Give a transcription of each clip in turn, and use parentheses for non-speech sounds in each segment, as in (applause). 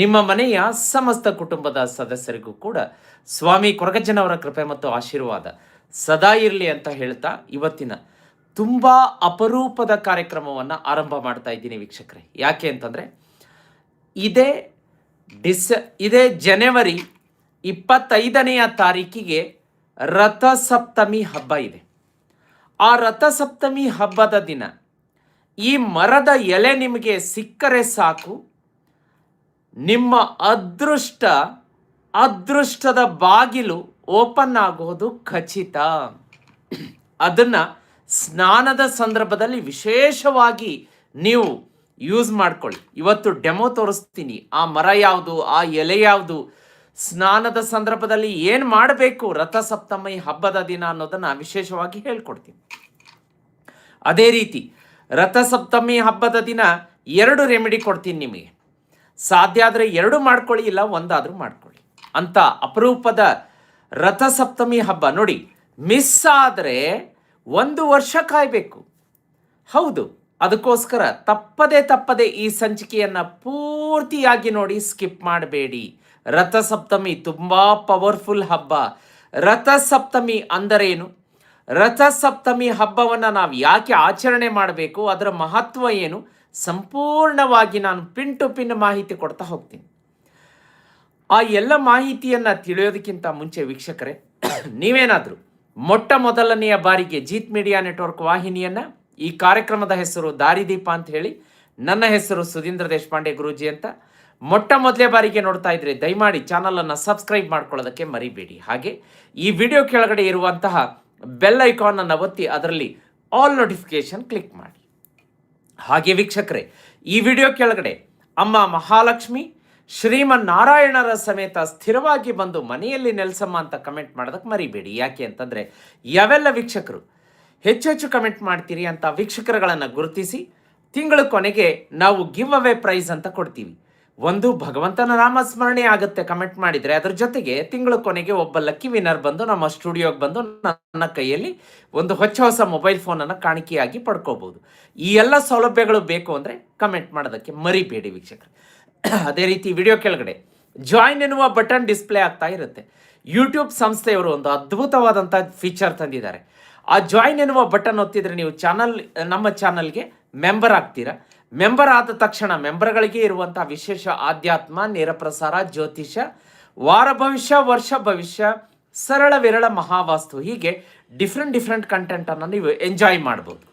ನಿಮ್ಮ ಮನೆಯ ಸಮಸ್ತ ಕುಟುಂಬದ ಸದಸ್ಯರಿಗೂ ಕೂಡ ಸ್ವಾಮಿ ಕೊರಗಜ್ಜನವರ ಕೃಪೆ ಮತ್ತು ಆಶೀರ್ವಾದ ಸದಾ ಇರಲಿ ಅಂತ ಹೇಳ್ತಾ ಇವತ್ತಿನ ತುಂಬ ಅಪರೂಪದ ಕಾರ್ಯಕ್ರಮವನ್ನು ಆರಂಭ ಮಾಡ್ತಾ ಇದ್ದೀನಿ ವೀಕ್ಷಕರೇ. ಯಾಕೆ ಅಂತಂದರೆ, ಇದೇ ಡಿಸ್, ಇದೇ ಜನವರಿ ಇಪ್ಪತ್ತೈದನೆಯ ತಾರೀಕಿಗೆ ರಥಸಪ್ತಮಿ ಹಬ್ಬ ಇದೆ. ಆ ರಥಸಪ್ತಮಿ ಹಬ್ಬದ ದಿನ ಈ ಮರದ ಎಲೆ ನಿಮಗೆ ಸಿಕ್ಕರೆ ಸಾಕು. ನಿಮ್ಮ ಅದೃಷ್ಟ, ಅದೃಷ್ಟದ ಬಾಗಿಲು ಓಪನ್ ಆಗೋದು ಖಚಿತ. ಅದನ್ನು ಸ್ನಾನದ ಸಂದರ್ಭದಲ್ಲಿ ವಿಶೇಷವಾಗಿ ನೀವು ಯೂಸ್ ಮಾಡ್ಕೊಳ್ಳಿ. ಇವತ್ತು ಡೆಮೋ ತೋರಿಸ್ತೀನಿ. ಆ ಮರ ಯಾವುದು, ಆ ಎಲೆ ಯಾವುದು, ಸ್ನಾನದ ಸಂದರ್ಭದಲ್ಲಿ ಏನು ಮಾಡಬೇಕು ರಥಸಪ್ತಮಿ ಹಬ್ಬದ ದಿನ ಅನ್ನೋದನ್ನು ವಿಶೇಷವಾಗಿ ಹೇಳ್ಕೊಡ್ತೀನಿ. ಅದೇ ರೀತಿ ರಥಸಪ್ತಮಿ ಹಬ್ಬದ ದಿನ ಎರಡು ರೆಮಿಡಿ ಕೊಡ್ತೀನಿ ನಿಮಗೆ. ಸಾಧ್ಯ ಆದರೆ ಎರಡು ಮಾಡ್ಕೊಳ್ಳಿ, ಇಲ್ಲ ಒಂದಾದರೂ ಮಾಡ್ಕೊಳ್ಳಿ. ಅಂತ ಅಪರೂಪದ ರಥಸಪ್ತಮಿ ಹಬ್ಬ. ನೋಡಿ ಮಿಸ್ ಆದರೆ ಒಂದು ವರ್ಷ ಕಾಯಬೇಕು. ಹೌದು, ಅದಕ್ಕೋಸ್ಕರ ತಪ್ಪದೆ ತಪ್ಪದೆ ಈ ಸಂಚಿಕೆಯನ್ನು ಪೂರ್ತಿಯಾಗಿ ನೋಡಿ ಸ್ಕಿಪ್ ಮಾಡಬೇಡಿ. ರಥಸಪ್ತಮಿ ತುಂಬ ಪವರ್ಫುಲ್ ಹಬ್ಬ. ರಥಸಪ್ತಮಿ ಅಂದರೇನು? ರಥಸಪ್ತಮಿ ಹಬ್ಬವನ್ನು ನಾವು ಯಾಕೆ ಆಚರಣೆ ಮಾಡಬೇಕು? ಅದರ ಮಹತ್ವ ಏನು? ಸಂಪೂರ್ಣವಾಗಿ ನಾನು ಪಿನ್ ಟು ಪಿನ್ ಮಾಹಿತಿ ಕೊಡ್ತಾ ಹೋಗ್ತೀನಿ. ಆ ಎಲ್ಲ ಮಾಹಿತಿಯನ್ನು ತಿಳಿಯೋದಕ್ಕಿಂತ ಮುಂಚೆ ವೀಕ್ಷಕರೇ, ನೀವೇನಾದರೂ ಮೊಟ್ಟ ಮೊದಲನೆಯ ಬಾರಿಗೆ ಜೀತ್ ಮೀಡಿಯಾ ನೆಟ್ವರ್ಕ್ ವಾಹಿನಿಯನ್ನು ಈ ಕಾರ್ಯಕ್ರಮದ ಹೆಸರು ದಾರಿದೀಪ ಅಂತ ಹೇಳಿ, ನನ್ನ ಹೆಸರು ಸುಧೀಂದ್ರ ದೇಶಪಾಂಡೆ ಗುರೂಜಿ ಅಂತ ಮೊಟ್ಟ ಮೊದಲೇ ಬಾರಿಗೆ ನೋಡ್ತಾ ಇದ್ರೆ ದಯಮಾಡಿ ಚಾನಲನ್ನು ಸಬ್ಸ್ಕ್ರೈಬ್ ಮಾಡ್ಕೊಳ್ಳೋದಕ್ಕೆ ಮರಿಬೇಡಿ. ಹಾಗೆ ಈ ವಿಡಿಯೋ ಕೆಳಗಡೆ ಇರುವಂತಹ ಬೆಲ್ ಐಕಾನನ್ನು ಒತ್ತಿ ಅದರಲ್ಲಿ ಆಲ್ ನೋಟಿಫಿಕೇಶನ್ ಕ್ಲಿಕ್ ಮಾಡಿ. ಹಾಗೆ ವೀಕ್ಷಕರೇ, ಈ ವಿಡಿಯೋ ಕೆಳಗಡೆ ಅಮ್ಮ ಮಹಾಲಕ್ಷ್ಮಿ ಶ್ರೀಮನ್ ನಾರಾಯಣರ ಸಮೇತ ಸ್ಥಿರವಾಗಿ ಬಂದು ಮನೆಯಲ್ಲಿ ನೆಲೆಸಮ್ಮ ಅಂತ ಕಮೆಂಟ್ ಮಾಡೋದಕ್ಕೆ ಮರಿಬೇಡಿ. ಯಾಕೆ ಅಂತಂದರೆ, ಯಾವೆಲ್ಲ ವೀಕ್ಷಕರು ಹೆಚ್ಚು ಹೆಚ್ಚು ಕಮೆಂಟ್ ಮಾಡ್ತೀರಿ ಅಂತ ವೀಕ್ಷಕರುಗಳನ್ನು ಗುರುತಿಸಿ, ತಿಂಗಳ ಕೊನೆಗೆ ನಾವು ಗಿವ್ ಅವೇ ಪ್ರೈಸ್ ಅಂತ ಕೊಡ್ತೀವಿ. ಒಂದು ಭಗವಂತನ ನಾಮಸ್ಮರಣೆ ಆಗುತ್ತೆ ಕಮೆಂಟ್ ಮಾಡಿದರೆ. ಅದ್ರ ಜೊತೆಗೆ ತಿಂಗಳ ಕೊನೆಗೆ ಒಬ್ಬ ಲಕ್ಕಿ ವಿನ್ನರ್ ಬಂದು ನಮ್ಮ ಸ್ಟುಡಿಯೋಗೆ ಬಂದು ನನ್ನ ಕೈಯಲ್ಲಿ ಒಂದು ಹೊಚ್ಚ ಹೊಸ ಮೊಬೈಲ್ ಫೋನನ್ನು ಕಾಣಿಕೆಯಾಗಿ ಪಡ್ಕೋಬಹುದು ಈ ಎಲ್ಲ ಸೌಲಭ್ಯಗಳು ಬೇಕು ಅಂದರೆ ಕಮೆಂಟ್ ಮಾಡೋದಕ್ಕೆ ಮರಿಬೇಡಿ ವೀಕ್ಷಕರು. ಅದೇ ರೀತಿ ವಿಡಿಯೋ ಕೆಳಗಡೆ ಜಾಯಿನ್ ಎನ್ನುವ ಬಟನ್ ಡಿಸ್ಪ್ಲೇ ಆಗ್ತಾ ಇರುತ್ತೆ. ಯೂಟ್ಯೂಬ್ ಸಂಸ್ಥೆಯವರು ಒಂದು ಅದ್ಭುತವಾದಂಥ ಫೀಚರ್ ತಂದಿದ್ದಾರೆ. ಆ ಜಾಯಿನ್ ಎನ್ನುವ ಬಟನ್ ಒತ್ತಿದ್ರೆ ನೀವು ಚಾನಲ್ ನಮ್ಮ ಚಾನಲ್ಗೆ ಮೆಂಬರ್ ಆಗ್ತೀರಾ? ಮೆಂಬರ್ ಆದ ತಕ್ಷಣ ಮೆಂಬರ್ಗಳಿಗೆ ಇರುವಂತಹ ವಿಶೇಷ ಆಧ್ಯಾತ್ಮ ನೇರಪ್ರಸಾರ ಜ್ಯೋತಿಷ ವಾರ ಭವಿಷ್ಯ, ವರ್ಷ ಭವಿಷ್ಯ, ಸರಳ ವಿರಳ ಮಹಾವಾಸ್ತು, ಹೀಗೆ ಡಿಫ್ರೆಂಟ್ ಡಿಫ್ರೆಂಟ್ ಕಂಟೆಂಟನ್ನು ನೀವು ಎಂಜಾಯ್ ಮಾಡ್ಬೋದು.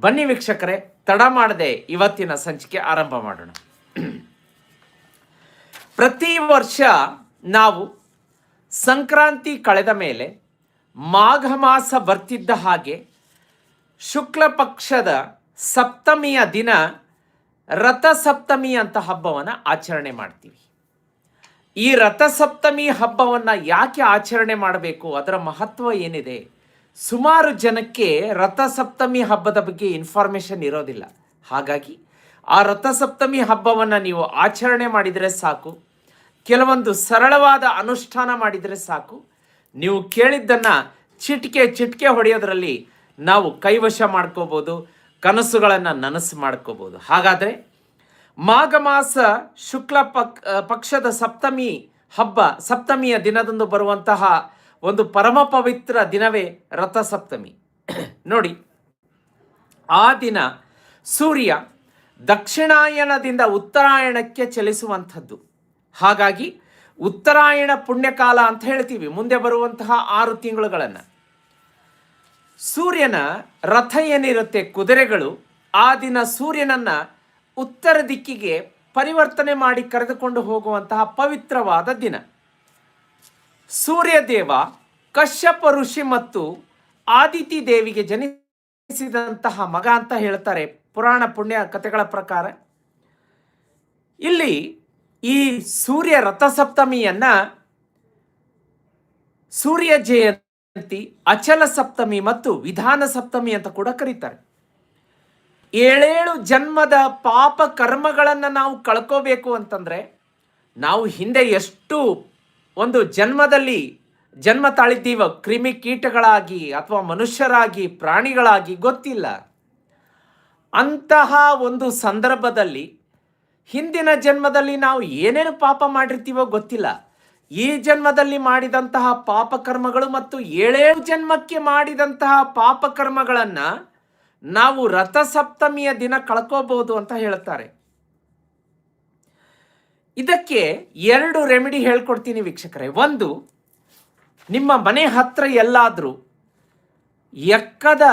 ಬನ್ನಿ ವೀಕ್ಷಕರೇ, ತಡ ಮಾಡದೆ ಇವತ್ತಿನ ಸಂಚಿಕೆ ಆರಂಭ ಮಾಡೋಣ. ಪ್ರತಿ ವರ್ಷ ನಾವು ಸಂಕ್ರಾಂತಿ ಕಳೆದ ಮೇಲೆ ಮಾಘ ಮಾಸ ಬರ್ತಿದ್ದ ಹಾಗೆ ಶುಕ್ಲ ಪಕ್ಷದ ಸಪ್ತಮಿಯ ದಿನ ರಥಸಪ್ತಮಿ ಅಂತ ಹಬ್ಬವನ್ನು ಆಚರಣೆ ಮಾಡ್ತೀವಿ. ಈ ರಥಸಪ್ತಮಿ ಹಬ್ಬವನ್ನು ಯಾಕೆ ಆಚರಣೆ ಮಾಡಬೇಕು? ಅದರ ಮಹತ್ವ ಏನಿದೆ? ಸುಮಾರು ಜನಕ್ಕೆ ರಥಸಪ್ತಮಿ ಹಬ್ಬದ ಬಗ್ಗೆ ಇನ್ಫಾರ್ಮೇಷನ್ ಇರೋದಿಲ್ಲ. ಹಾಗಾಗಿ ಆ ರಥಸಪ್ತಮಿ ಹಬ್ಬವನ್ನು ನೀವು ಆಚರಣೆ ಮಾಡಿದರೆ ಸಾಕು. ಕೆಲವೊಂದು ಸರಳವಾದ ಅನುಷ್ಠಾನ ಮಾಡಿದರೆ ಸಾಕು. ನೀವು ಕೇಳಿದ್ದನ್ನು ಚಿಟಿಕೆ ಚಿಟಿಕೆ ಹೊಡೆಯೋದ್ರಲ್ಲಿ ನಾವು ಕೈವಶ ಮಾಡ್ಕೋಬೋದು. ಕನಸುಗಳನ್ನು ನನಸು ಮಾಡ್ಕೋಬೋದು. ಹಾಗಾದರೆ ಮಾಘ ಮಾಸ ಶುಕ್ಲ ಪಕ್ ಪಕ್ಷದ ಸಪ್ತಮಿ ಹಬ್ಬ, ಸಪ್ತಮಿಯ ದಿನದಂದು ಬರುವಂತಹ ಒಂದು ಪರಮ ಪವಿತ್ರ ದಿನವೇ ರಥಸಪ್ತಮಿ ನೋಡಿ, ಆ ದಿನ ಸೂರ್ಯ ದಕ್ಷಿಣಾಯಣದಿಂದ ಉತ್ತರಾಯಣಕ್ಕೆ ಚಲಿಸುವಂಥದ್ದು. ಹಾಗಾಗಿ ಉತ್ತರಾಯಣ ಪುಣ್ಯಕಾಲ ಅಂತ ಹೇಳ್ತೀವಿ. ಮುಂದೆ ಬರುವಂತಹ ಆರು ತಿಂಗಳುಗಳನ್ನು. ಸೂರ್ಯನ ರಥ ಏನಿರುತ್ತೆ, ಕುದುರೆಗಳು, ಆ ದಿನ ಸೂರ್ಯನನ್ನ ಉತ್ತರ ದಿಕ್ಕಿಗೆ ಪರಿವರ್ತನೆ ಮಾಡಿ ಕರೆದುಕೊಂಡು ಹೋಗುವಂತಹ ಪವಿತ್ರವಾದ ದಿನ. ಸೂರ್ಯದೇವ ಕಶ್ಯಪ ಋಷಿ ಮತ್ತು ಆದಿತಿ ದೇವಿಗೆ ಜನಿಸಿದಂತಹ ಮಗ ಅಂತ ಹೇಳ್ತಾರೆ ಪುರಾಣ ಪುಣ್ಯ ಕಥೆಗಳ ಪ್ರಕಾರ. ಇಲ್ಲಿ ಈ ಸೂರ್ಯ ರಥಸಪ್ತಮಿಯನ್ನ ಸೂರ್ಯ ಜಯ ಅಚಲ ಸಪ್ತಮಿ ಮತ್ತು ವಿಧಾನ ಸಪ್ತಮಿ ಅಂತ ಕೂಡ ಕರೀತಾರೆ. ಏಳೇಳು ಜನ್ಮದ ಪಾಪ ಕರ್ಮಗಳನ್ನು ನಾವು ಕಳ್ಕೋಬೇಕು ಅಂತಂದರೆ ನಾವು ಹಿಂದೆ ಎಷ್ಟು ಒಂದು ಜನ್ಮದಲ್ಲಿ ಜನ್ಮ ತಾಳಿದ್ದೀವ ಕ್ರಿಮಿ ಕೀಟಗಳಾಗಿ ಅಥವಾ ಮನುಷ್ಯರಾಗಿ ಪ್ರಾಣಿಗಳಾಗಿ ಗೊತ್ತಿಲ್ಲ. ಅಂತಹ ಒಂದು ಸಂದರ್ಭದಲ್ಲಿ ಹಿಂದಿನ ಜನ್ಮದಲ್ಲಿ ನಾವು ಏನೇನು ಪಾಪ ಮಾಡಿರ್ತೀವೋ ಗೊತ್ತಿಲ್ಲ. ಈ ಜನ್ಮದಲ್ಲಿ ಮಾಡಿದಂತಹ ಪಾಪಕರ್ಮಗಳು ಮತ್ತು ಏಳೇಳು ಜನ್ಮಕ್ಕೆ ಮಾಡಿದಂತಹ ಪಾಪಕರ್ಮಗಳನ್ನು ನಾವು ರಥಸಪ್ತಮಿಯ ದಿನ ಕಳ್ಕೋಬಹುದು ಅಂತ ಹೇಳ್ತಾರೆ. ಇದಕ್ಕೆ ಎರಡು ರೆಮಿಡಿ ಹೇಳ್ಕೊಡ್ತೀನಿ ವೀಕ್ಷಕರೇ. ಒಂದು, ನಿಮ್ಮ ಮನೆ ಹತ್ರ ಎಲ್ಲಾದರೂ ಎಕ್ಕದ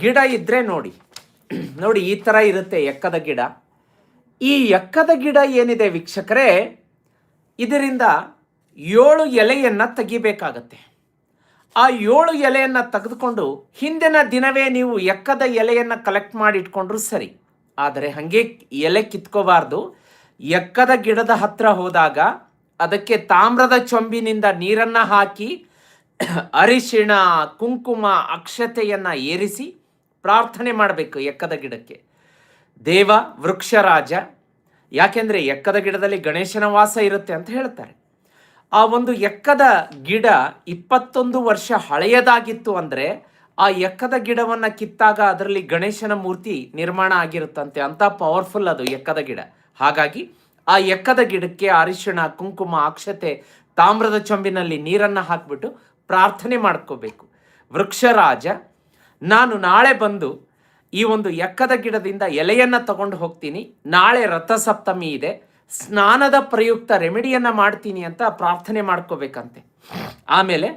ಗಿಡ ಇದ್ರೆ ನೋಡಿ. ನೋಡಿ, ಈ ಥರ ಇರುತ್ತೆ ಎಕ್ಕದ ಗಿಡ. ಈ ಎಕ್ಕದ ಗಿಡ ಏನಿದೆ ವೀಕ್ಷಕರೇ, ಇದರಿಂದ ಏಳು ಎಲೆಯನ್ನು ತೆಗಿಬೇಕಾಗತ್ತೆ. ಆ ಏಳು ಎಲೆಯನ್ನು ತೆಗೆದುಕೊಂಡು ಹಿಂದಿನ ದಿನವೇ ನೀವು ಎಕ್ಕದ ಎಲೆಯನ್ನು ಕಲೆಕ್ಟ್ ಮಾಡಿ ಇಟ್ಕೊಂಡ್ರು ಸರಿ. ಆದರೆ ಹಾಗೆ ಎಲೆ ಕಿತ್ಕೋಬಾರ್ದು. ಎಕ್ಕದ ಗಿಡದ ಹತ್ರ ಹೋದಾಗ ಅದಕ್ಕೆ ತಾಮ್ರದ ಚೊಂಬಿನಿಂದ ನೀರನ್ನು ಹಾಕಿ ಅರಿಶಿಣ, ಕುಂಕುಮ, ಅಕ್ಷತೆಯನ್ನು ಏರಿಸಿ ಪ್ರಾರ್ಥನೆ ಮಾಡಬೇಕು ಎಕ್ಕದ ಗಿಡಕ್ಕೆ. ದೇವ, ವೃಕ್ಷರಾಜ, ಯಾಕೆಂದರೆ ಎಕ್ಕದ ಗಿಡದಲ್ಲಿ ಗಣೇಶನ ವಾಸ ಇರುತ್ತೆ ಅಂತ ಹೇಳ್ತಾರೆ. ಆ ಒಂದು ಎಕ್ಕದ ಗಿಡ ಇಪ್ಪತ್ತೊಂದು ವರ್ಷ ಹಳೆಯದಾಗಿತ್ತು ಅಂದರೆ ಆ ಎಕ್ಕದ ಗಿಡವನ್ನು ಕಿತ್ತಾಗ ಅದರಲ್ಲಿ ಗಣೇಶನ ಮೂರ್ತಿ ನಿರ್ಮಾಣ ಆಗಿರುತ್ತಂತೆ. ಅಂತ ಪವರ್ಫುಲ್ ಅದು ಎಕ್ಕದ ಗಿಡ. ಹಾಗಾಗಿ ಆ ಎಕ್ಕದ ಗಿಡಕ್ಕೆ ಅರಿಶಿಣ, ಕುಂಕುಮ, ಅಕ್ಷತೆ, ತಾಮ್ರದ ಚೊಂಬಿನಲ್ಲಿ ನೀರನ್ನು ಹಾಕಿಬಿಟ್ಟು ಪ್ರಾರ್ಥನೆ ಮಾಡ್ಕೋಬೇಕು. ವೃಕ್ಷರಾಜ, ನಾನು ನಾಳೆ ಬಂದು ಈ ಒಂದು ಎಕ್ಕದ ಗಿಡದಿಂದ ಎಲೆಯನ್ನು ತಗೊಂಡು ಹೋಗ್ತೀನಿ. ನಾಳೆ ರಥಸಪ್ತಮಿ ಇದೆ. ಸ್ನಾನದ ಪ್ರಯುಕ್ತ ರೆಮಿಡಿಯನ್ನು ಮಾಡ್ತೀನಿ ಅಂತ ಪ್ರಾರ್ಥನೆ ಮಾಡ್ಕೋಬೇಕಂತೆ. ಆಮೇಲೆ,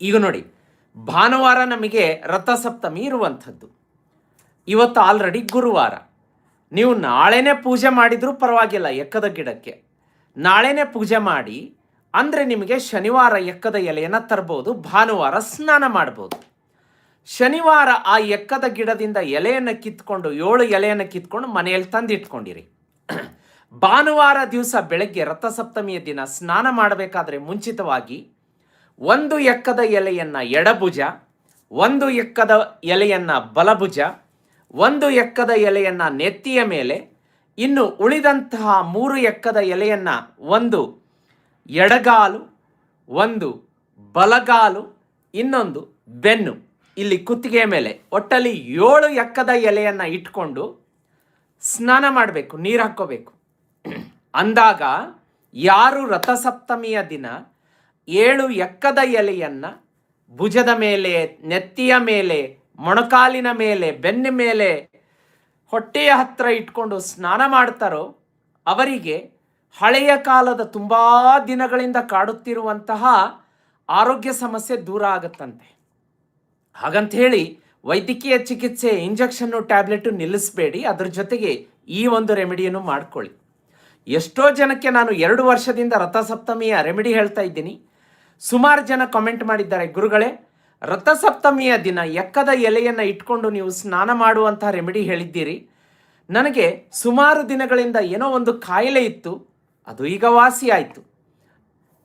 ಈಗ ನೋಡಿ, ಭಾನುವಾರ ನಮಗೆ ರಥಸಪ್ತಮಿ ಇರುವಂಥದ್ದು. ಇವತ್ತು ಆಲ್ರೆಡಿ ಗುರುವಾರ. ನೀವು ನಾಳೆನೇ ಪೂಜೆ ಮಾಡಿದರೂ ಪರವಾಗಿಲ್ಲ, ಎಕ್ಕದ ಗಿಡಕ್ಕೆ. ನಾಳೆನೇ ಪೂಜೆ ಮಾಡಿ, ಅಂದರೆ ನಿಮಗೆ ಶನಿವಾರ ಎಕ್ಕದ ಎಲೆಯನ್ನು ತರ್ಬೋದು, ಭಾನುವಾರ ಸ್ನಾನ ಮಾಡ್ಬೋದು. ಶನಿವಾರ ಆ ಎಕ್ಕದ ಗಿಡದಿಂದ ಎಲೆಯನ್ನು ಕಿತ್ಕೊಂಡು, ಏಳು ಎಲೆಯನ್ನು ಕಿತ್ಕೊಂಡು ಮನೆಯಲ್ಲಿ ತಂದಿಟ್ಕೊಂಡಿರಿ. ಭಾನುವಾರ ದಿವಸ ಬೆಳಗ್ಗೆ ರಥಸಪ್ತಮಿಯ ದಿನ ಸ್ನಾನ ಮಾಡಬೇಕಾದ್ರೆ ಮುಂಚಿತವಾಗಿ ಒಂದು ಎಕ್ಕದ ಎಲೆಯನ್ನು ಎಡಭುಜ, ಒಂದು ಎಕ್ಕದ ಎಲೆಯನ್ನು ಬಲಭುಜ, ಒಂದು ಎಕ್ಕದ ಎಲೆಯನ್ನು ನೆತ್ತಿಯ ಮೇಲೆ, ಇನ್ನು ಉಳಿದಂತಹ ಮೂರು ಎಕ್ಕದ ಎಲೆಯನ್ನು ಒಂದು ಎಡಗಾಲು, ಒಂದು ಬಲಗಾಲು, ಇನ್ನೊಂದು ಬೆನ್ನು. ಇಲ್ಲಿ ಕುತ್ತಿಗೆಯ ಮೇಲೆ ಒಟ್ಟಲ್ಲಿ ಏಳು ಎಕ್ಕದ ಎಲೆಯನ್ನು ಇಟ್ಕೊಂಡು ಸ್ನಾನ ಮಾಡಬೇಕು, ನೀರು ಹಾಕ್ಕೋಬೇಕು. ಅಂದಾಗ ಯಾರು ರಥಸಪ್ತಮಿಯ ದಿನ ಏಳು ಎಕ್ಕದ ಎಲೆಯನ್ನು ಭುಜದ ಮೇಲೆ, ನೆತ್ತಿಯ ಮೇಲೆ, ಮೊಣಕಾಲಿನ ಮೇಲೆ, ಬೆನ್ನ ಮೇಲೆ, ಹೊಟ್ಟೆಯ ಹತ್ತಿರ ಇಟ್ಕೊಂಡು ಸ್ನಾನ ಮಾಡ್ತಾರೋ ಅವರಿಗೆ ಹಳೆಯ ಕಾಲದ ತುಂಬ ದಿನಗಳಿಂದ ಕಾಡುತ್ತಿರುವಂತಹ ಆರೋಗ್ಯ ಸಮಸ್ಯೆ ದೂರ ಆಗುತ್ತಂತೆ. ಹಾಗಂತ ಹೇಳಿ ವೈದ್ಯಕೀಯ ಚಿಕಿತ್ಸೆ ಇಂಜೆಕ್ಷನ್ನು, ಟ್ಯಾಬ್ಲೆಟು ನಿಲ್ಲಿಸಬೇಡಿ. ಅದ್ರ ಜೊತೆಗೆ ಈ ಒಂದು ರೆಮಿಡಿಯನ್ನು ಮಾಡ್ಕೊಳ್ಳಿ. ಎಷ್ಟೋ ಜನಕ್ಕೆ ನಾನು ಎರಡು ವರ್ಷದಿಂದ ರಥಸಪ್ತಮಿಯ ರೆಮಿಡಿ ಹೇಳ್ತಾ ಇದ್ದೀನಿ. ಸುಮಾರು ಜನ ಕಾಮೆಂಟ್ ಮಾಡಿದ್ದಾರೆ, ಗುರುಗಳೇ, ರಥಸಪ್ತಮಿಯ ದಿನ ಎಕ್ಕದ ಎಲೆಯನ್ನು ಇಟ್ಕೊಂಡು ನೀವು ಸ್ನಾನ ಮಾಡುವಂಥ ರೆಮಿಡಿ ಹೇಳಿದ್ದೀರಿ. ನನಗೆ ಸುಮಾರು ದಿನಗಳಿಂದ ಏನೋ ಒಂದು ಕಾಯಿಲೆ ಇತ್ತು. ಅದು ಈಗ ವಾಸಿ ಆಯಿತು.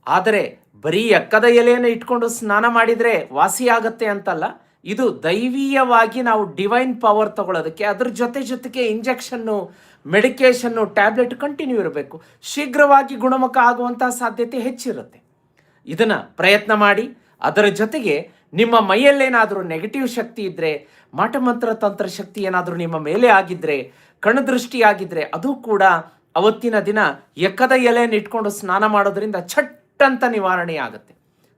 ಆದರೆ ಬರೀ ಎಕ್ಕದ ಎಲೆಯನ್ನು ಇಟ್ಕೊಂಡು ಸ್ನಾನ ಮಾಡಿದರೆ ವಾಸಿಯಾಗತ್ತೆ ಅಂತಲ್ಲ. ಇದು ದೈವೀಯವಾಗಿ ನಾವು ಡಿವೈನ್ ಪವರ್ ತಗೊಳ್ಳೋದಕ್ಕೆ ಅದ್ರ ಜೊತೆ ಜೊತೆಗೆ ಇಂಜೆಕ್ಷನ್ನು ಮೆಡಿಕೇಷನ್ನು ಟ್ಯಾಬ್ಲೆಟ್ ಕಂಟಿನ್ಯೂ ಇರಬೇಕು. ಶೀಘ್ರವಾಗಿ ಗುಣಮುಖ ಆಗುವಂತಹ ಸಾಧ್ಯತೆ ಹೆಚ್ಚಿರುತ್ತೆ. ಇದನ್ನು ಪ್ರಯತ್ನ ಮಾಡಿ, ಅದರ ಜೊತೆಗೆ ನಿಮ್ಮ ಮೈಯಲ್ಲೇನಾದರೂ ನೆಗೆಟಿವ್ ಶಕ್ತಿ ಇದ್ದರೆ ಮಾಟಮಂತ್ರ ತಂತ್ರ ಶಕ್ತಿ ಏನಾದರೂ ನಿಮ್ಮ ಮೇಲೆ ಆಗಿದ್ದರೆ ಕಣದೃಷ್ಟಿ ಆಗಿದ್ದರೆ ಅದು ಕೂಡ ಅವತ್ತಿನ ದಿನ ಎಕ್ಕದ ಎಲೆಯನ್ನು ಇಟ್ಕೊಂಡು ಸ್ನಾನ ಮಾಡೋದ್ರಿಂದ ಛಟ್ ಅಂತ ನಿವಾರಣೆ ಆಗುತ್ತೆ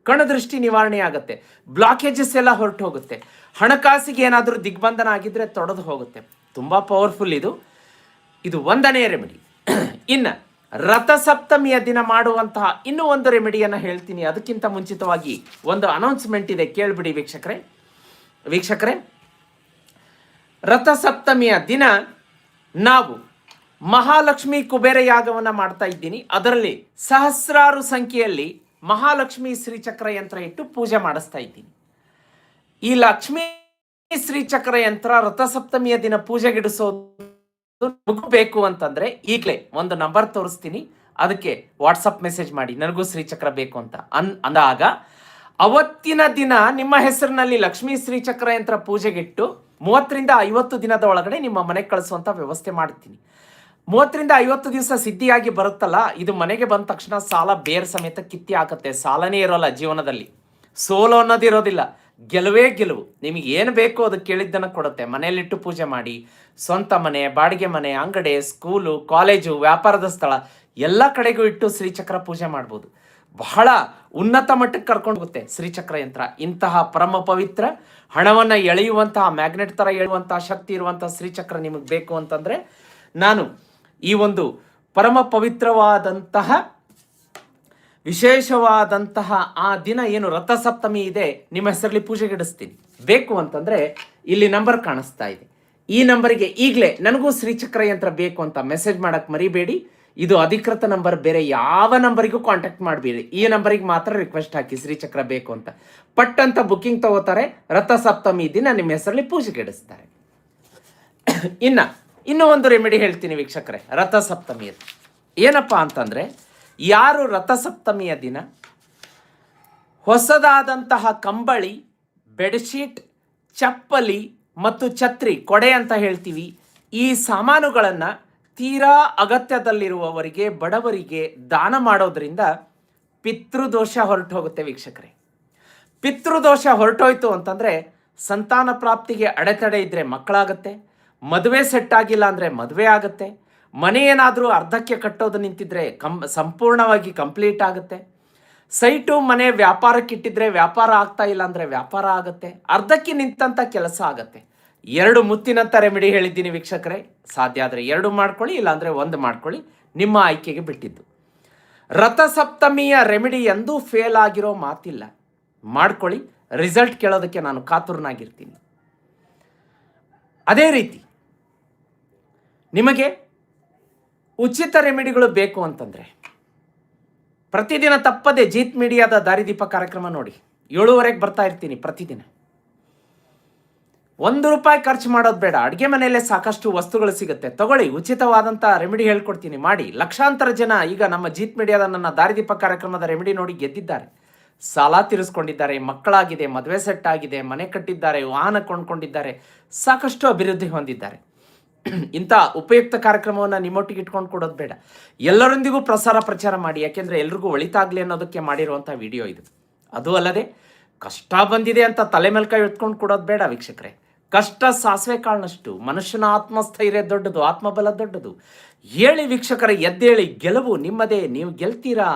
ಕಣ್ಣುದೃಷ್ಟಿ ನಿವಾರಣೆ ಆಗುತ್ತೆ ಬ್ಲಾಕೇಜಸ್ ಎಲ್ಲ ಹೊರಟು ಹೋಗುತ್ತೆ ಹಣಕಾಸಿಗೆ ಏನಾದರೂ ದಿಗ್ಬಂಧನ ಆಗಿದ್ರೆ ತೊಡೆದು ಹೋಗುತ್ತೆ. ತುಂಬ ಪವರ್ಫುಲ್ ಇದು. ಇದು ಒಂದನೇ ರೆಮಿಡಿ ಇನ್ನು, ರಥಸಪ್ತಮಿಯ ದಿನ ಮಾಡುವಂತಹ ಇನ್ನೂ ಒಂದು ರೆಮಿಡಿಯನ್ನು ಹೇಳ್ತೀನಿ. ಅದಕ್ಕಿಂತ ಮುಂಚಿತವಾಗಿ ಒಂದು ಅನೌನ್ಸ್ಮೆಂಟ್ ಇದೆ. ಕೇಳಿಬಿಡಿ ವೀಕ್ಷಕರೇ. ವೀಕ್ಷಕರೇ, ರಥಸಪ್ತಮಿಯ ದಿನ ನಾವು ಮಹಾಲಕ್ಷ್ಮಿ ಕುಬೇರ ಯಾಗವನ್ನು ಮಾಡ್ತಾ ಇದ್ದೀನಿ. ಅದರಲ್ಲಿ ಸಹಸ್ರಾರು ಸಂಖ್ಯೆಯಲ್ಲಿ ಮಹಾಲಕ್ಷ್ಮಿ ಶ್ರೀಚಕ್ರ ಯಂತ್ರ ಇಟ್ಟು ಪೂಜೆ ಮಾಡಿಸ್ತಾ ಇದ್ದೀನಿ. ಈ ಲಕ್ಷ್ಮೀ ಶ್ರೀಚಕ್ರ ಯಂತ್ರ ರಥಸಪ್ತಮಿಯ ದಿನ ಪೂಜೆಗಿಡಿಸೋದು ಮುಗಬೇಕು ಅಂತಂದ್ರೆ ಈಗಲೇ ಒಂದು ನಂಬರ್ ತೋರಿಸ್ತೀನಿ. ಅದಕ್ಕೆ ವಾಟ್ಸಪ್ ಮೆಸೇಜ್ ಮಾಡಿ, ನನಗೂ ಶ್ರೀಚಕ್ರ ಬೇಕು ಅಂತ. ಅನ್, ಅಂದಾಗ, ಅವತ್ತಿನ ದಿನ ನಿಮ್ಮ ಹೆಸರಿನಲ್ಲಿ ಲಕ್ಷ್ಮೀ ಶ್ರೀಚಕ್ರ ಯಂತ್ರ ಪೂಜೆಗಿಟ್ಟು ಮೂವತ್ತರಿಂದ ಐವತ್ತು ದಿನದ ಒಳಗಡೆ ನಿಮ್ಮ ಮನೆಗೆ ಕಳಿಸುವಂತ ವ್ಯವಸ್ಥೆ ಮಾಡ್ತೀನಿ ಮೂವತ್ತರಿಂದ ಐವತ್ತು ದಿವಸ ಸಿದ್ಧಿಯಾಗಿ ಬರುತ್ತಲ್ಲ, ಇದು ಮನೆಗೆ ಬಂದ ತಕ್ಷಣ ಸಾಲ ಬೇರೆ ಸಮೇತ ಕಿತ್ತಿ ಹಾಕುತ್ತೆ. ಸಾಲನೇ ಇರೋಲ್ಲ ಜೀವನದಲ್ಲಿ. ಸೋಲು ಅನ್ನೋದಿರೋದಿಲ್ಲ ಗೆಲುವೇ ಗೆಲುವು. ನಿಮಗೆ ಏನು ಬೇಕೋ ಅದು ಕೇಳಿದ್ದನ್ನು ಕೊಡುತ್ತೆ. ಮನೆಯಲ್ಲಿಟ್ಟು ಪೂಜೆ ಮಾಡಿ, ಸ್ವಂತ ಮನೆ, ಬಾಡಿಗೆ ಮನೆ, ಅಂಗಡಿ, ಸ್ಕೂಲು, ಕಾಲೇಜು, ವ್ಯಾಪಾರದ ಸ್ಥಳ, ಎಲ್ಲ ಕಡೆಗೂ ಇಟ್ಟು ಶ್ರೀಚಕ್ರ ಪೂಜೆ ಮಾಡ್ಬೋದು. ಬಹಳ ಉನ್ನತ ಮಟ್ಟಕ್ಕೆ ಕರ್ಕೊಂಡು ಹೋಗುತ್ತೆ ಶ್ರೀಚಕ್ರ ಯಂತ್ರ. ಇಂತಹ ಪರಮ ಪವಿತ್ರ, ಹಣವನ್ನು ಎಳೆಯುವಂತಹ, ಮ್ಯಾಗ್ನೆಟ್ ಥರ ಎಳೆಯುವಂತಹ ಶಕ್ತಿ ಇರುವಂತಹ ಶ್ರೀಚಕ್ರ ನಿಮಗೆ ಬೇಕು ಅಂತಂದರೆ, ನಾನು ಈ ಒಂದು ಪರಮ ಪವಿತ್ರವಾದಂತಹ, ವಿಶೇಷವಾದಂತಹ ಆ ದಿನ ಏನು ರಥಸಪ್ತಮಿ ಇದೆ, ನಿಮ್ಮ ಹೆಸರಲ್ಲಿ ಪೂಜೆಗಿಡಿಸ್ತೀನಿ ಬೇಕು ಅಂತಂದ್ರೆ ಇಲ್ಲಿ ನಂಬರ್ ಕಾಣಿಸ್ತಾ ಇದೆ. ಈ ನಂಬರಿಗೆ ಈಗಲೇ ನನಗೂ ಶ್ರೀಚಕ್ರ ಯಂತ್ರ ಬೇಕು ಅಂತ ಮೆಸೇಜ್ ಮಾಡಕ್ ಮರಿಬೇಡಿ. ಇದು ಅಧಿಕೃತ ನಂಬರ್, ಬೇರೆ ಯಾವ ನಂಬರಿಗೂ ಕಾಂಟ್ಯಾಕ್ಟ್ ಮಾಡಬೇಡಿ. ಈ ನಂಬರಿಗೆ ಮಾತ್ರ ರಿಕ್ವೆಸ್ಟ್ ಹಾಕಿ ಶ್ರೀಚಕ್ರ ಬೇಕು ಅಂತ. ಪಟ್ ಅಂತ ಬುಕಿಂಗ್ ತಗೋತಾರೆ, ರಥಸಪ್ತಮಿ ದಿನ ನಿಮ್ಮ ಹೆಸರಲ್ಲಿ ಪೂಜೆಗಿಡಿಸ್ತಾರೆ ಇನ್ನ ಇನ್ನೂ ಒಂದು ರೆಮಿಡಿ ಹೇಳ್ತೀನಿ ವೀಕ್ಷಕರೇ ರಥಸಪ್ತಮಿಯ ಏನಪ್ಪ ಅಂತಂದ್ರೆ, ಯಾರು ರಥಸಪ್ತಮಿಯ ದಿನ? ಹೊಸದಾದಂತಹ ಕಂಬಳಿ, ಬೆಡ್ಶೀಟ್, ಚಪ್ಪಲಿ ಮತ್ತು ಛತ್ರಿ, ಕೊಡೆ ಅಂತ ಹೇಳ್ತೀವಿ. ಈ ಸಾಮಾನುಗಳನ್ನು ತೀರಾ ಅಗತ್ಯದಲ್ಲಿರುವವರಿಗೆ, ಬಡವರಿಗೆ ದಾನ ಮಾಡೋದ್ರಿಂದ ಪಿತೃದೋಷ ಹೊರಟು ಹೋಗುತ್ತೆ ವೀಕ್ಷಕರೇ. ಪಿತೃದೋಷ ಹೊರಟೋಯ್ತು ಅಂತಂದರೆ ಸಂತಾನ ಪ್ರಾಪ್ತಿಗೆ ಅಡೆತಡೆ ಇದ್ದರೆ ಮಕ್ಕಳಾಗತ್ತೆ ಮದುವೆ ಸೆಟ್ ಆಗಿಲ್ಲ ಅಂದರೆ ಮದುವೆ ಆಗುತ್ತೆ. ಮನೆ ಏನಾದರೂ ಅರ್ಧಕ್ಕೆ ಕಟ್ಟೋದು ನಿಂತಿದ್ರೆ ಕಂ, ಸಂಪೂರ್ಣವಾಗಿ ಕಂಪ್ಲೀಟ್ ಆಗುತ್ತೆ. ಸೈಟು ಮನೆ ವ್ಯಾಪಾರಕ್ಕೆ ಇಟ್ಟಿದ್ರೆ ವ್ಯಾಪಾರ ಆಗ್ತಾ ಇಲ್ಲ ಅಂದರೆ ವ್ಯಾಪಾರ ಆಗುತ್ತೆ. ಅರ್ಧಕ್ಕೆ ನಿಂತಂಥ ಕೆಲಸ ಆಗುತ್ತೆ. ಎರಡು ಮುತ್ತಿನಂಥ ರೆಮಿಡಿ ಹೇಳಿದ್ದೀನಿ ವೀಕ್ಷಕರೇ. ಸಾಧ್ಯ ಆದರೆ ಎರಡು ಮಾಡ್ಕೊಳ್ಳಿ, ಇಲ್ಲಾಂದರೆ ಒಂದು ಮಾಡ್ಕೊಳ್ಳಿ. ನಿಮ್ಮ ಆಯ್ಕೆಗೆ ಬಿಟ್ಟಿದ್ದು. ರಥಸಪ್ತಮಿಯ ರೆಮಿಡಿ ಎಂದೂ ಫೇಲ್ ಆಗಿರೋ ಮಾತಿಲ್ಲ. ಮಾಡ್ಕೊಳ್ಳಿ. ರಿಸಲ್ಟ್ ಕೇಳೋದಕ್ಕೆ ನಾನು ಕಾತುರನಾಗಿರ್ತೀನಿ. ಅದೇ ರೀತಿ ನಿಮಗೆ ಉಚಿತ ರೆಮಿಡಿಗಳು ಬೇಕು ಅಂತಂದರೆ ಪ್ರತಿದಿನ ತಪ್ಪದೆ ಜೀತ್ ಮೀಡಿಯಾದ ದಾರಿದೀಪ ಕಾರ್ಯಕ್ರಮ ನೋಡಿ. ಏಳುವರೆಗೆ ಬರ್ತಾ ಇರ್ತೀನಿ ಪ್ರತಿದಿನ. ಒಂದು ರೂಪಾಯಿ ಖರ್ಚು ಮಾಡೋದು ಬೇಡ. ಅಡುಗೆ ಮನೆಯಲ್ಲೇ ಸಾಕಷ್ಟು ವಸ್ತುಗಳು ಸಿಗುತ್ತೆ. ತಗೊಳ್ಳಿ ಉಚಿತವಾದಂಥ ರೆಮಿಡಿ ಹೇಳ್ಕೊಡ್ತೀನಿ. ಮಾಡಿ. ಲಕ್ಷಾಂತರ ಜನ ಈಗ ನಮ್ಮ ಜೀತ್ ಮೀಡಿಯಾದ ನನ್ನ ದಾರಿದೀಪ ಕಾರ್ಯಕ್ರಮದ ರೆಮಿಡಿ ನೋಡಿ ಗೆದ್ದಿದ್ದಾರೆ. ಸಾಲ ತೀರಿಸ್ಕೊಂಡಿದ್ದಾರೆ, ಮಕ್ಕಳಾಗಿದೆ, ಮದುವೆ ಸೆಟ್ ಆಗಿದೆ, ಮನೆ ಕಟ್ಟಿದ್ದಾರೆ, ವಾಹನ ಕೊಂಡ್ಕೊಂಡಿದ್ದಾರೆ, ಸಾಕಷ್ಟು ಅಭಿವೃದ್ಧಿ ಹೊಂದಿದ್ದಾರೆ. (clears throat) ಇಂಥ ಉಪಯುಕ್ತ ಕಾರ್ಯಕ್ರಮವನ್ನು ನಿಮ್ಮೊಟ್ಟಿಗೆ ಇಟ್ಕೊಂಡು ಕೊಡೋದು ಬೇಡ. ಎಲ್ಲರೊಂದಿಗೂ ಪ್ರಸಾರ ಪ್ರಚಾರ ಮಾಡಿ, ಯಾಕೆಂದರೆ ಎಲ್ರಿಗೂ ಒಳಿತಾಗಲಿ ಅನ್ನೋದಕ್ಕೆ ಮಾಡಿರುವಂಥ ವಿಡಿಯೋ ಇದು. ಅದು ಅಲ್ಲದೆ, ಕಷ್ಟ ಬಂದಿದೆ ಅಂತ ತಲೆ ಮೇಲೆ ಕೈ ಎತ್ಕೊಂಡು ಕೊಡೋದು ಬೇಡ ವೀಕ್ಷಕರೇ. ಕಷ್ಟ ಸಾಸಿವೆ ಕಾಳನಷ್ಟು ಮನುಷ್ಯನ ಆತ್ಮಸ್ಥೈರ್ಯ ದೊಡ್ಡದು, ಆತ್ಮಬಲ ದೊಡ್ಡದು. ಹೇಳಿ ವೀಕ್ಷಕರ, ಎದ್ದೇಳಿ, ಗೆಲುವು ನಿಮ್ಮದೇ, ನೀವು ಗೆಲ್ತೀರಾ?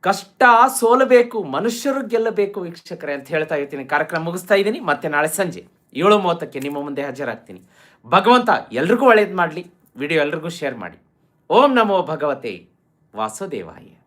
ಕಷ್ಟ ಸೋಲಬೇಕು, ಮನುಷ್ಯರು ಗೆಲ್ಲಬೇಕು ವೀಕ್ಷಕರೇ ಅಂತ ಹೇಳ್ತಾ ಇರ್ತೀನಿ. ಕಾರ್ಯಕ್ರಮ ಮುಗಿಸ್ತಾ ಇದ್ದೀನಿ. ಮತ್ತೆ ನಾಳೆ ಸಂಜೆ ಏಳು ಮೂವತ್ತಕ್ಕೆ ನಿಮ್ಮ ಮುಂದೆ ಹಾಜರಾಗ್ತೀನಿ. ಭಗವಂತ ಎಲ್ರಿಗೂ ಒಳ್ಳೇದು ಮಾಡಲಿ. ವಿಡಿಯೋ ಎಲ್ರಿಗೂ ಶೇರ್ ಮಾಡಿ. ಓಂ ನಮೋ ಭಗವತೆ ವಾಸುದೇವಾಯ.